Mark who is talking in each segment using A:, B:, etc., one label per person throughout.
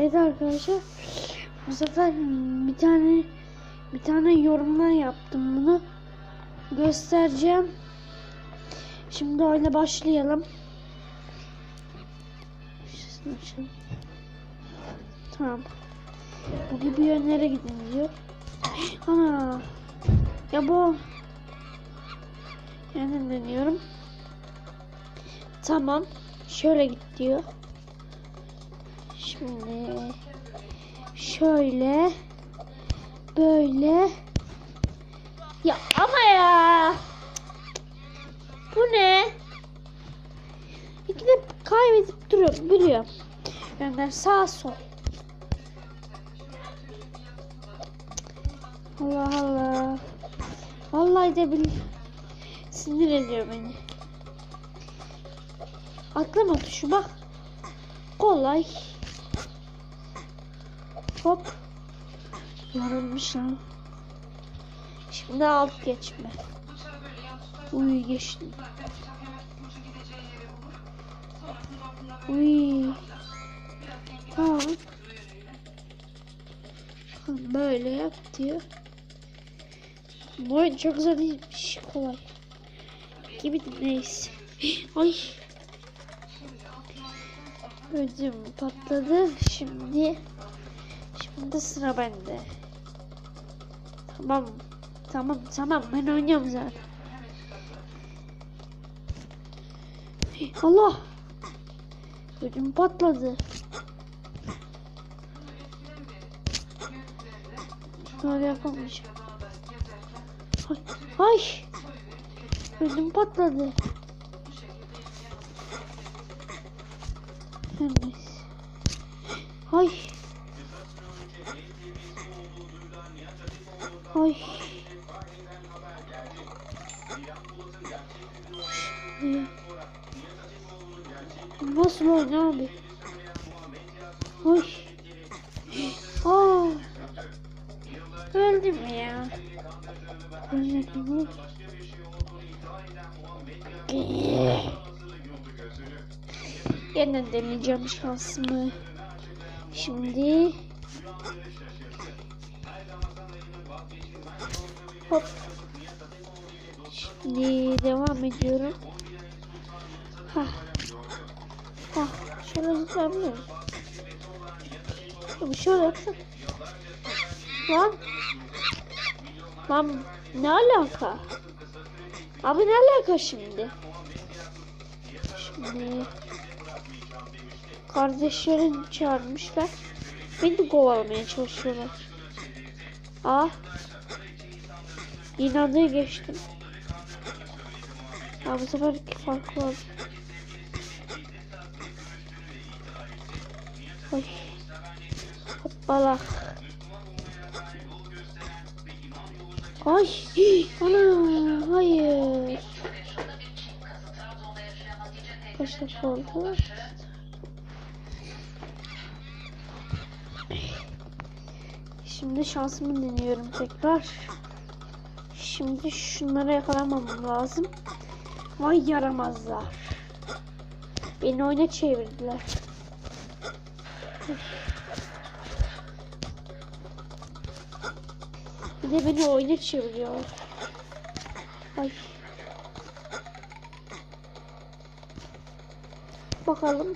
A: Evet arkadaşlar bu sefer bir tane bir tane yorumlar yaptım bunu göstereceğim. Şimdi oyuna başlayalım. Tamam. Bu gibi yönlere gidin. Ana. Ya bu. Yani deniyorum. Tamam. Şöyle git diyor. Şimdi şöyle böyle ya ama ya bu ne? İki de kaybedip duruyorum biliyorum. Yani sağ sol. Allah Allah. Vallahi de bil sinir ediyor beni. Atlama tuşu bak. Kolay. Hop. Lan. Şimdi alt geçme. Uy geçtim. Uy. Tamam. Böyle yap diyor. Bu oyun çok zor değilmiş. Kolay. Gibi neyse. Ay. Ödüm patladı. Şimdi şimdi sıra bende. Tamam. Tamam tamam ben oynuyorum zaten. Allah. Ödüm patladı. Böyle yapamayacağım. Ay. Ay. Ödüm patladı. Ay. Ay. Oyun abi? Ay. Aa. Öldüm ya. Ölmedim. Yine deneyeceğim şansımı. Şimdi Hop. Şimdi devam ediyorum. Ha. Ha. Şöyle muyum? Şöyle şöyle yapsam. Lan. Lan ne alaka? Abi ne alaka şimdi? Şimdi kardeşlerin çağırmışlar. Beni de kovalamaya çalışıyorlar. Aa. Adaya geçtim. Ya bu sefer farklı oldu. Oy. Hoppala. Ay. Ana. Hayır. Kaç dakika oldu? Şimdi şansımı deniyorum tekrar. Şimdi şunları yakalamam lazım. Vay yaramazlar. Beni oyuna çevirdiler. Bir de beni oyuna çeviriyor. Ay. Bakalım.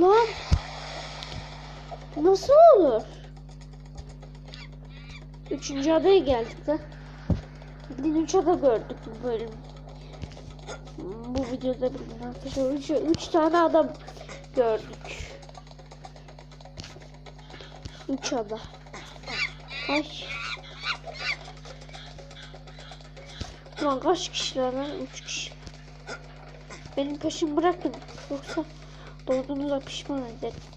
A: Lan. Nasıl olur? Üçüncü adaya geldik de. Bildiğin üç ada gördük bu bölüm. Bu videoda bildiğin arkadaşlar. Üç, üç tane adam gördük. Üç ada. Ay. Ulan kaç kişiler lan? Üç kişi. Benim peşimi bırakın. Yoksa doğduğunuza pişman ederim.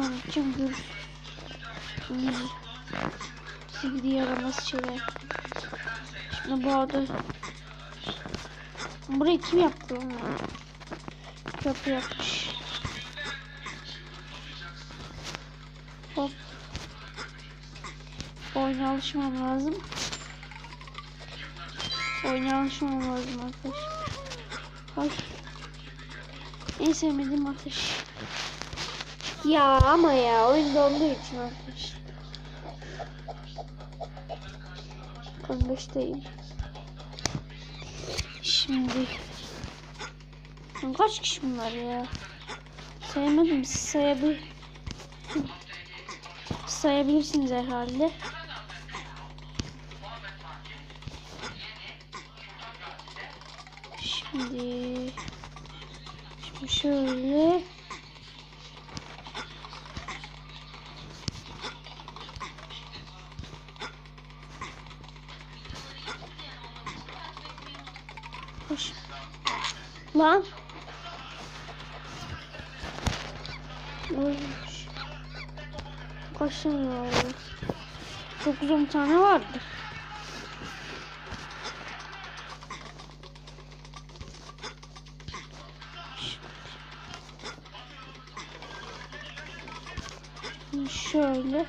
A: Ben pişman edeceğim görürsün. Hmm. Sizi yaramaz şeyler. Şimdi bu arada Burayı kim yaptı lan? Köprü yapmış. Hop. Oyuna alışmam lazım. Oyuna alışmam lazım arkadaşlar. Ay. En sevmediğim ateş. Ya ama ya oyun donduğu için arkadaşlar. Beşteyim. Şimdi. Kaç kişi bunlar ya? Sayamadım. Siz sayabil sayabilirsiniz herhalde. Şimdi şimdi şöyle Lan. Tane var? Çok uzun bir tane vardı. Şöyle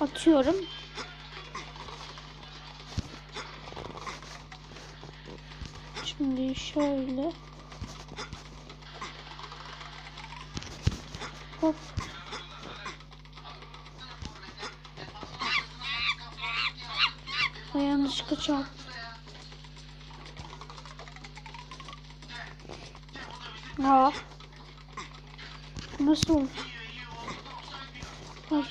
A: atıyorum. Şimdi şöyle hop Ay yanlışlıkla çarptım. Aa. Nasıl? Ay.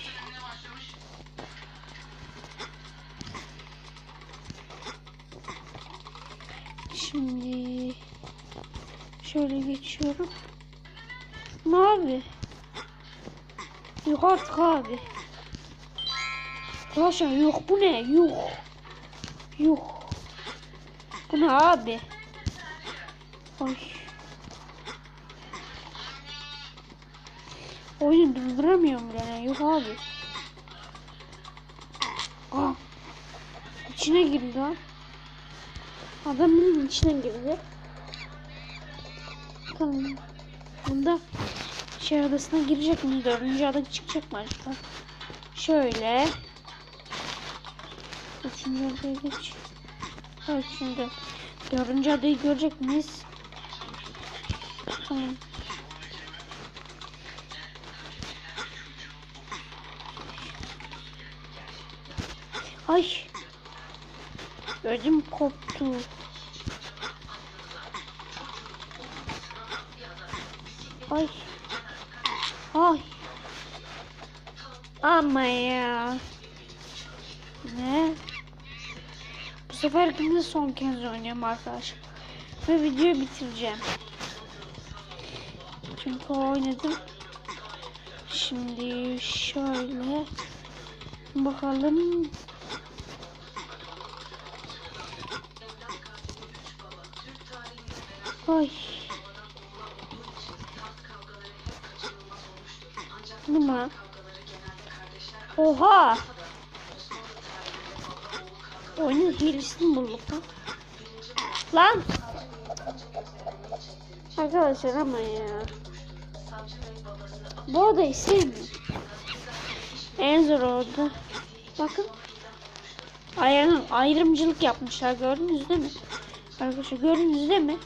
A: Ne abi? Yok artık abi. Arkadaşlar yok bu ne? Yok. Yok. Bu ne abi? Ay. Oyunu durduramıyorum yani. Yok abi. Aa. İçine girdi lan. Adamın içine girdi. Tamam. Bunda şey adasına girecek mi? Dördüncü ada çıkacak mı acaba? Şöyle. Üçüncü adaya geç. Evet şimdi. Dördüncü adayı görecek miyiz? Tamam. Ay. Ödüm koptu. Ay. Ay. Ama ya. Ne? Bu sefer de son kez oynuyorum arkadaşlar. Ve videoyu bitireceğim. Çünkü oynadım. Şimdi şöyle bakalım. Ay. Bu mu? Oha. Oyunun hilesini bulduk lan. Lan. Arkadaşlar ama ya. Bu odayı sevmiyorum. En zor oldu. Bakın. Ayarın ayrımcılık yapmışlar gördünüz değil mi? Arkadaşlar gördünüz değil mi?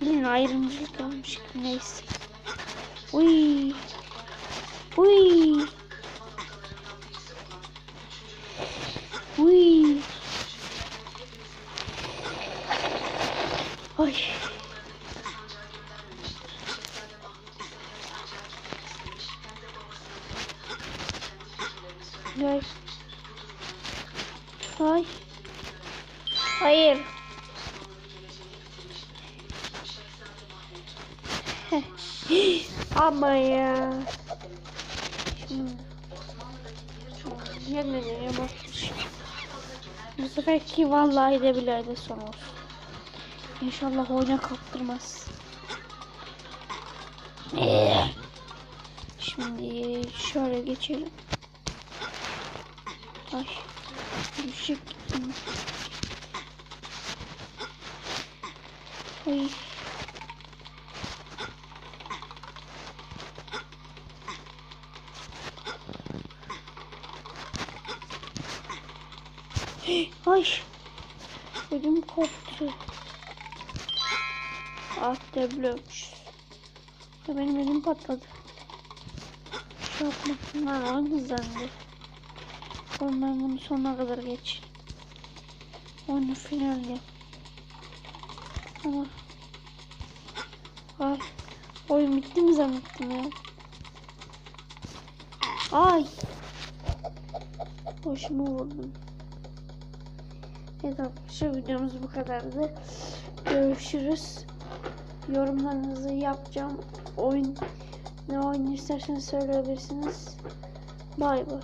A: Bilin ayrımcılık yapmış. Neyse. Uy. Uy. Uy. Ay. Ama ya. Yemin bakmış. Bu seferki vallahi de de son olsun. İnşallah oyuna kaptırmaz. Şimdi şöyle geçelim. Ay. Düşük. Ay. Ay. Ödüm koptu. Ah deblokmuş. Ya benim elim patladı. Şu yapmasınlar lan hızlandı. Oğlum ben bunu sonuna kadar geç. Oyunu finalde. Ama Ay. Oyun bitti mi zannettim ya. Ay. Boşumu vurdum. Evet arkadaşlar videomuz bu kadardı. Görüşürüz. Yorumlarınızı yapacağım. Oyun ne oyun isterseniz söyleyebilirsiniz. Bay bay.